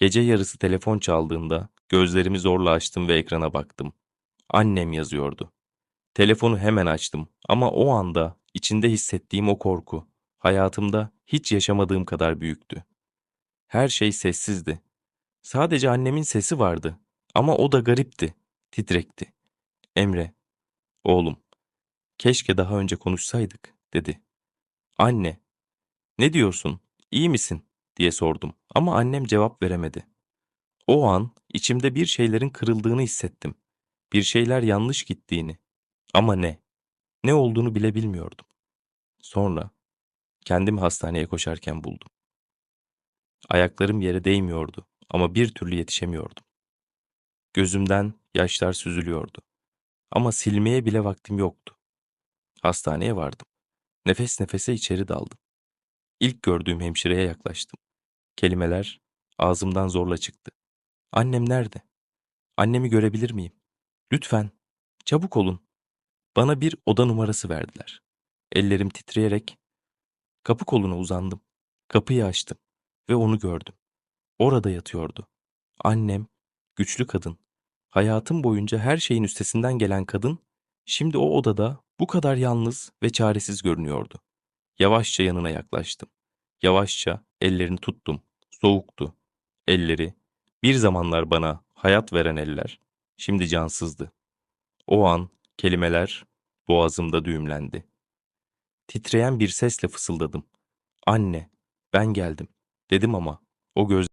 Gece yarısı telefon çaldığında gözlerimi zorla açtım ve ekrana baktım. Annem yazıyordu. Telefonu hemen açtım ama o anda içinde hissettiğim o korku hayatımda hiç yaşamadığım kadar büyüktü. Her şey sessizdi. Sadece annemin sesi vardı ama o da garipti, titrekti. Emre, oğlum, keşke daha önce konuşsaydık, dedi. Anne, ne diyorsun, iyi misin, diye sordum ama annem cevap veremedi. O an içimde bir şeylerin kırıldığını hissettim. Bir şeyler yanlış gittiğini. Ama ne? Ne olduğunu bile bilmiyordum. Sonra kendimi hastaneye koşarken buldum. Ayaklarım yere değmiyordu ama bir türlü yetişemiyordum. Gözümden yaşlar süzülüyordu. Ama silmeye bile vaktim yoktu. Hastaneye vardım. Nefes nefese içeri daldım. İlk gördüğüm hemşireye yaklaştım. Kelimeler ağzımdan zorla çıktı. Annem nerede? Annemi görebilir miyim? Lütfen, çabuk olun. Bana bir oda numarası verdiler. Ellerim titreyerek kapı koluna uzandım. Kapıyı açtım ve onu gördüm. Orada yatıyordu. Annem, güçlü kadın. Hayatım boyunca her şeyin üstesinden gelen kadın, şimdi o odada bu kadar yalnız ve çaresiz görünüyordu. Yavaşça yanına yaklaştım. Yavaşça ellerini tuttum. Soğuktu. Elleri, bir zamanlar bana hayat veren eller, şimdi cansızdı. O an kelimeler boğazımda düğümlendi. Titreyen bir sesle fısıldadım. Anne, ben geldim, dedim ama o göz